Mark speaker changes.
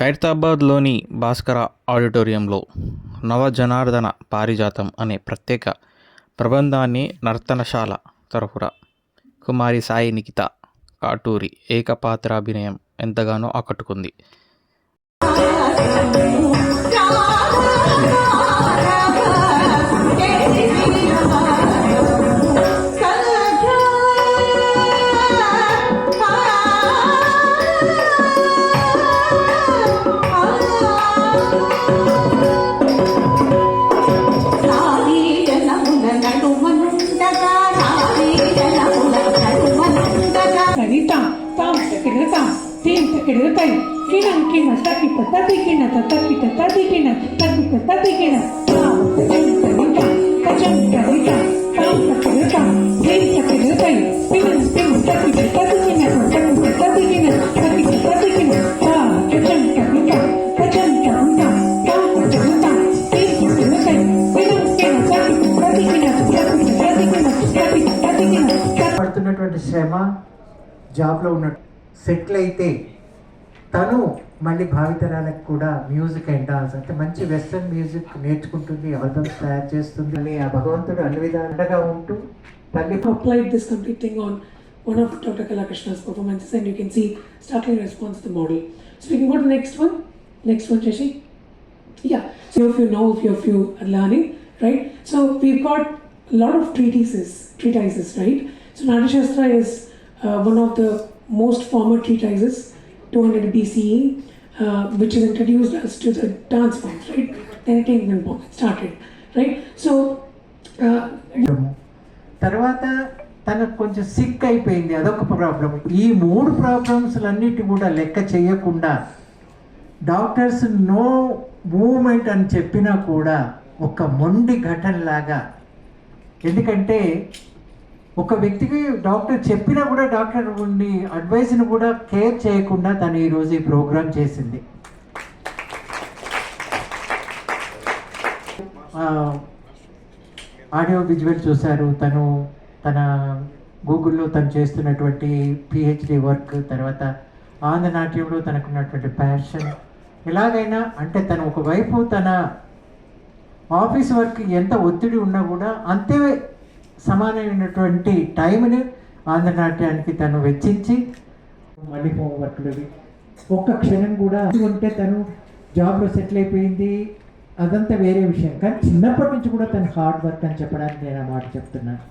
Speaker 1: ఖైరతాబాద్లోని భాస్కర ఆడిటోరియంలో నవజనార్దన పారిజాతం అనే ప్రత్యేక ప్రబంధాన్ని నర్తనశాల తరఫున కుమారి సాయి నిఖిత కాటూరి ఏకపాత్రాభినయం ఎంతగానో ఆకట్టుకుంది.
Speaker 2: తీం తకిడతాయి కిణం కిణ తకి తతి కిణ తకి తతి కిణ తకి తతి కిణ
Speaker 3: పడుతున్నటువంటి శ్రమ జాబ్లో ఉన్న సెటిల్ అయితే తను మళ్ళీ భావితరాలకు కూడా మ్యూజిక్ అండ్ డాన్స్ అంటే మంచి వెస్ట్రన్ మ్యూజిక్ నేర్చుకుంటుంది ఆల్బమ్స్ తయారు చేస్తుంది అని ఆ భగవంతుడు అన్ని విధాలుగా ఉంటూ తల్లి
Speaker 2: this complete thing on one of Dr. Kalakrishna's performances, and you can see startling response to the model. So we can go to the next one. Next one, Shashi. Yeah. So if you know, if you if you are learning, right? So we've got a lot of uh, one of the most former treatises, 200 BCE, uh, which has introduced us to the dance forms, right? Then it came in started, right? So.
Speaker 3: తర్వాత తనకు కొంచెం sick అయిపోయింది అదొక problem ఈ మూడు ప్రాబ్లమ్స్లన్నిటి కూడా లెక్క చేయకుండా డాక్టర్స్ నో మూమెంట్ అని చెప్పినా కూడా ఒక మొండి ఘటనలాగా ఎందుకంటే ఒక వ్యక్తికి డాక్టర్ చెప్పినా కూడా డాక్టర్ ఉండి అడ్వైస్ని కూడా కేర్ చేయకుండా తను ఈరోజు ఈ ప్రోగ్రామ్ చేసింది. ఆడియో విజువల్ చూశారు. తను తన గూగుల్లో తను చేస్తున్నటువంటి పిహెచ్డి వర్క్ తర్వాత ఆంధ్రనాట్యంలో తనకున్నటువంటి ప్యాషన్. ఎలాగైనా అంటే తను ఒకవైపు తన ఆఫీస్ వర్క్ ఎంత ఒత్తిడి ఉన్నా కూడా అంతే సమానమైనటువంటి టైంని ఆంధ్రనాట్యానికి తను వెచ్చించి మళ్ళీ వర్క్లవి ఒక్క క్షణం కూడా ఉంటే తను జాబ్లో సెటిల్ అయిపోయింది. అదంతా వేరే విషయం. కానీ చిన్నప్పటి నుంచి కూడా తను హార్డ్ వర్క్ అని చెప్పడానికి నేను ఆ మాట చెప్తున్నాను.